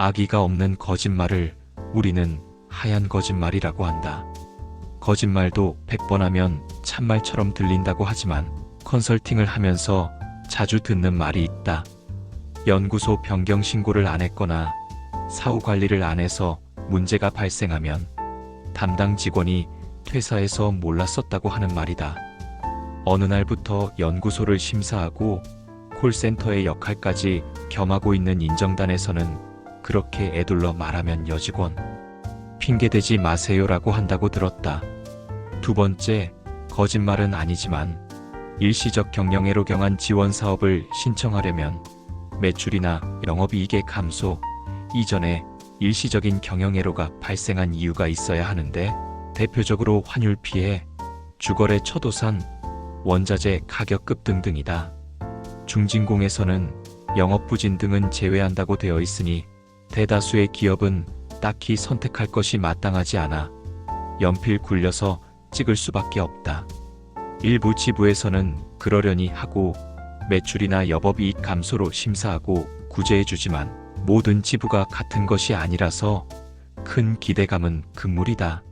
아기가 없는 거짓말을 우리는 하얀 거짓말이라고 한다. 거짓말도 100번 하면 참말처럼 들린다고 하지만 컨설팅을 하면서 자주 듣는 말이 있다. 연구소 변경 신고를 안 했거나 사후 관리를 안 해서 문제가 발생하면 담당 직원이 퇴사해서 몰랐었다고 하는 말이다. 어느 날부터 연구소를 심사하고 콜센터의 역할까지 겸하고 있는 인정단에서는 그렇게 애둘러 말하면 여직원 핑계대지 마세요라고 한다고 들었다. 두 번째, 거짓말은 아니지만 일시적 경영애로 경한 지원 사업을 신청하려면 매출이나 영업이익의 감소, 이전에 일시적인 경영애로가 발생한 이유가 있어야 하는데 대표적으로 환율 피해, 주거래 처도산, 원자재 가격급 등등이다. 중진공에서는 영업부진 등은 제외한다고 되어 있으니 대다수의 기업은 딱히 선택할 것이 마땅하지 않아 연필 굴려서 찍을 수밖에 없다. 일부 지부에서는 그러려니 하고 매출이나 여법이익 감소로 심사하고 구제해주지만 모든 지부가 같은 것이 아니라서 큰 기대감은 금물이다.